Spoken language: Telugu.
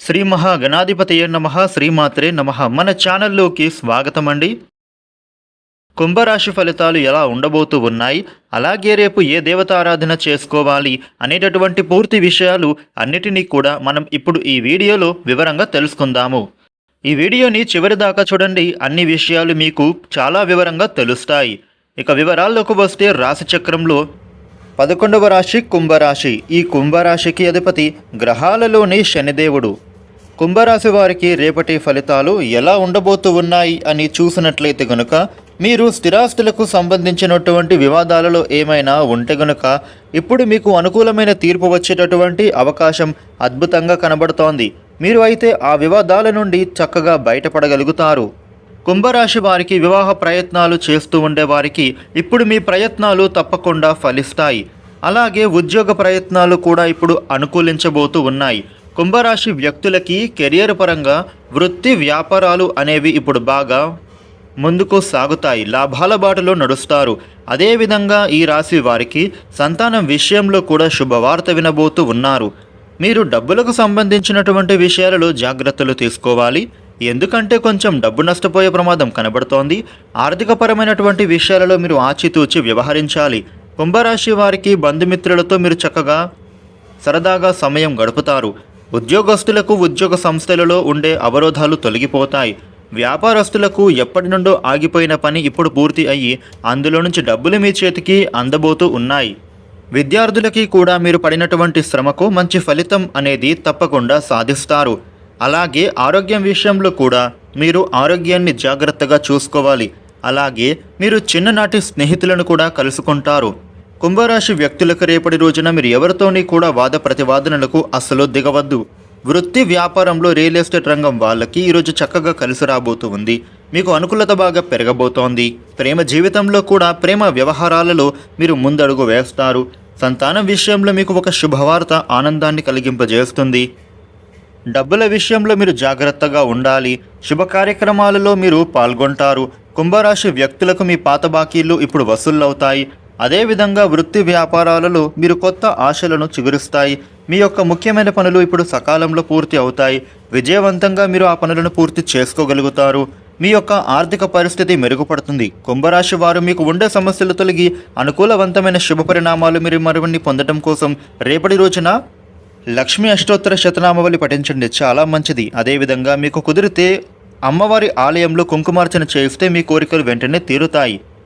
శ్రీ మహాగణాధిపతయ నమ శ్రీమాత్రే నమ. మన ఛానల్లోకి స్వాగతం అండి కుంభరాశి ఫలితాలు ఎలా ఉండబోతూ ఉన్నాయి అలాగే రేపు ఏ దేవతారాధన చేసుకోవాలి అనేటటువంటి పూర్తి విషయాలు అన్నిటినీ కూడా మనం ఇప్పుడు ఈ వీడియోలో వివరంగా తెలుసుకుందాము. ఈ వీడియోని చివరి దాకా చూడండి అన్ని విషయాలు మీకు చాలా వివరంగా తెలుస్తాయి. ఇక వివరాల్లోకి వస్తే రాశిచక్రంలో పదకొండవ రాశి కుంభరాశి. ఈ కుంభరాశికి అధిపతి గ్రహాలలోని శనిదేవుడు. కుంభరాశి వారికి రేపటి ఫలితాలు ఎలా ఉండబోతూ ఉన్నాయి అని చూసినట్లయితే గనుక మీరు స్థిరాస్తులకు సంబంధించినటువంటి వివాదాలలో ఏమైనా ఉంటే గనుక ఇప్పుడు మీకు అనుకూలమైన తీర్పు వచ్చేటటువంటి అవకాశం అద్భుతంగా కనబడుతోంది. మీరు అయితే ఆ వివాదాల నుండి చక్కగా బయటపడగలుగుతారు. కుంభరాశి వారికి వివాహ ప్రయత్నాలు చేస్తూ ఉండే వారికి ఇప్పుడు మీ ప్రయత్నాలు తప్పకుండా ఫలిస్తాయి. అలాగే ఉద్యోగ ప్రయత్నాలు కూడా ఇప్పుడు అనుకూలించబోతూ ఉన్నాయి. కుంభరాశి వ్యక్తులకి కెరియర్ పరంగా వృత్తి వ్యాపారాలు అనేవి ఇప్పుడు బాగా ముందుకు సాగుతాయి. లాభాల బాటలో నడుస్తారు. అదేవిధంగా ఈ రాశి వారికి సంతానం విషయంలో కూడా శుభవార్త వినబోతూ ఉన్నారు. మీరు డబ్బులకు సంబంధించినటువంటి విషయాలలో జాగ్రత్తలు తీసుకోవాలి. ఎందుకంటే కొంచెం డబ్బు నష్టపోయే ప్రమాదం కనబడుతోంది. ఆర్థికపరమైనటువంటి విషయాలలో మీరు ఆచితూచి వ్యవహరించాలి. కుంభరాశి వారికి బంధుమిత్రులతో మీరు చక్కగా సరదాగా సమయం గడుపుతారు. ఉద్యోగస్తులకు ఉద్యోగ సంస్థలలో ఉండే అవరోధాలు తొలగిపోతాయి. వ్యాపారస్తులకు ఎప్పటి నుండో ఆగిపోయిన పని ఇప్పుడు పూర్తి అయ్యి అందులో నుంచి డబ్బులు మీ చేతికి అందబోతూ ఉన్నాయి. విద్యార్థులకి కూడా మీరు పడినటువంటి శ్రమకు మంచి ఫలితం అనేది తప్పకుండా సాధిస్తారు. అలాగే ఆరోగ్యం విషయంలో కూడా మీరు ఆరోగ్యాన్ని జాగ్రత్తగా చూసుకోవాలి. అలాగే మీరు చిన్ననాటి స్నేహితులను కూడా కలుసుకుంటారు. కుంభరాశి వ్యక్తులకు రేపటి రోజున మీరు ఎవరితోని కూడా వాద ప్రతివాదనలకు అస్సలు దిగవద్దు. వృత్తి వ్యాపారంలో రియల్ ఎస్టేట్ రంగం వాళ్ళకి ఈరోజు చక్కగా కలిసి రాబోతుంది మీకు అనుకూలత బాగా పెరగబోతోంది. ప్రేమ జీవితంలో కూడా ప్రేమ వ్యవహారాలలో మీరు ముందడుగు వేస్తారు. సంతానం విషయంలో మీకు ఒక శుభవార్త ఆనందాన్ని కలిగింపజేస్తుంది. డబ్బుల విషయంలో మీరు జాగ్రత్తగా ఉండాలి. శుభ కార్యక్రమాలలో మీరు పాల్గొంటారు. కుంభరాశి వ్యక్తులకు మీ పాత బాకీలు ఇప్పుడు వసూళ్ళవుతాయి అదేవిధంగా వృత్తి వ్యాపారాలలో మీరు కొత్త ఆశలను చిగురుస్తాయి. మీ యొక్క ముఖ్యమైన పనులు ఇప్పుడు సకాలంలో పూర్తి అవుతాయి. విజయవంతంగా మీరు ఆ పనులను పూర్తి చేసుకోగలుగుతారు. మీ యొక్క ఆర్థిక పరిస్థితి మెరుగుపడుతుంది. కుంభరాశి వారు మీకు ఉండే సమస్యలు తొలగి అనుకూలవంతమైన శుభ పరిణామాలు మీరు మరివన్ని పొందడం కోసం రేపటి రోజున లక్ష్మీ అష్టోత్తర శతనామవళి పఠించండి. చాలా మంచిది. అదేవిధంగా మీకు కుదిరితే అమ్మవారి ఆలయంలో కుంకుమార్చన చేస్తే మీ కోరికలు వెంటనే తీరుతాయి.